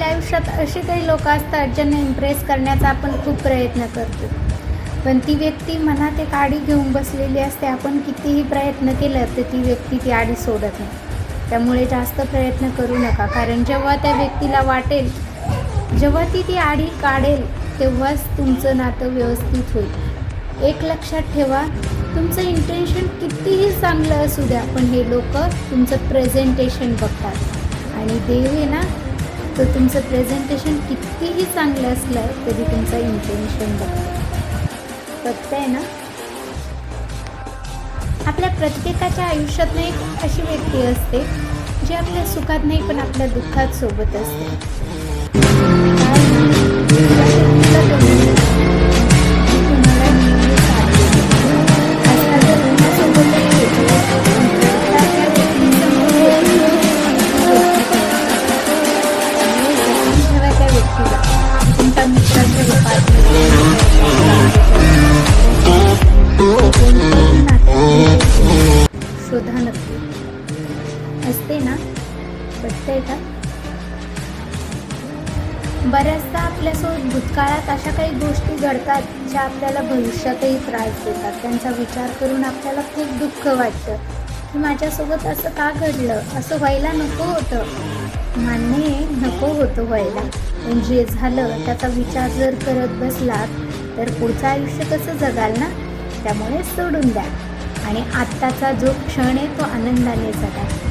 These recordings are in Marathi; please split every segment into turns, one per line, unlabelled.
आपल्या आयुष्यात असे काही लोक असतात ज्यांना इम्प्रेस करण्याचा आपण खूप प्रयत्न करतो. पण ती व्यक्ती मनात एक आडी घेऊन बसलेली असते आपण कितीही प्रयत्न केला तर ती व्यक्ती ती आडी सोडत नाही. त्यामुळे जास्त प्रयत्न करू नका. कारण जेव्हा त्या व्यक्तीला वाटेल जेव्हा ती ती आडी काढेल तेव्हाच तुमचं नातं व्यवस्थित होईल. एक लक्षात ठेवा तुमचं इंटेन्शन कितीही चांगलं असू द्या पण हे लोक तुमचं प्रेझेंटेशन बघतात. आणि देव आहे ना तर तुमचं प्रेझेंटेशन कितीही चांगलं असलं तरी तुमचं इंटेन्शन बघतात आहे ना? आपल्या प्रत्येकाच्या आयुष्यात एक अशी व्यक्ती असते जी आपल्या सुखात नाही पण आपल्या दुःखात सोबत असते. असते ना? बघताय का? बऱ्याचदा आपल्यासोबत भूतकाळात अशा काही गोष्टी घडतात ज्या आपल्याला भविष्यातही त्रास देतात. त्यांचा विचार करून आपल्याला खूप दुःख वाटतं की माझ्यासोबत असं का घडलं? असं व्हायला नको होतं. मान्य नको होतं व्हायला. पण जे झालं त्याचा विचार जर करत बसलात तर पुढचं आयुष्य कसं जगाल ना? त्यामुळे सोडून द्या. आणि आत्ताचा जो क्षण आहे तो आनंदाने जगा.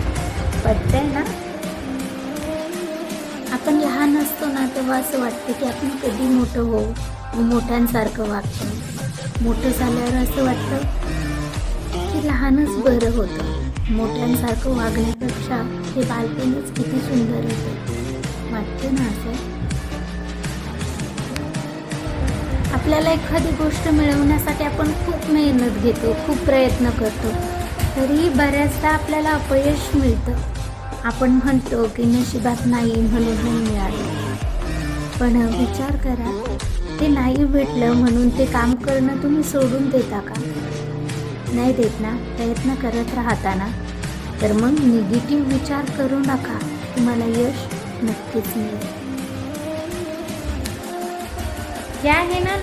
पडतंय ना? आपण लहान असतो ना तेव्हा असं वाटतं की आपण कधी मोठं होऊ मोठ्यांसारखं वागतो. मोठं झाल्यावर असं वाटतं की लहानच बरं होतं. मोठ्यांसारखं वागण्यापेक्षा हे बालपणच किती सुंदर होतं. वाटतं ना असं? आपल्याला एखादी गोष्ट मिळवण्यासाठी आपण खूप मेहनत घेतो खूप प्रयत्न करतो. तरी बऱ्याचदा आपल्याला अपयश मिळतं. आपण म्हणतो की नशिबात नाही म्हणून नाही मिळालं. पण विचार करा ते नाही भेटलं म्हणून ते काम करणं तुम्ही सोडून देता का? नाही देत ना प्रयत्न करत राहता ना तर मग निगेटिव्ह विचार करू नका तुम्हाला यश नक्कीच मिळेल. क्या आहे ना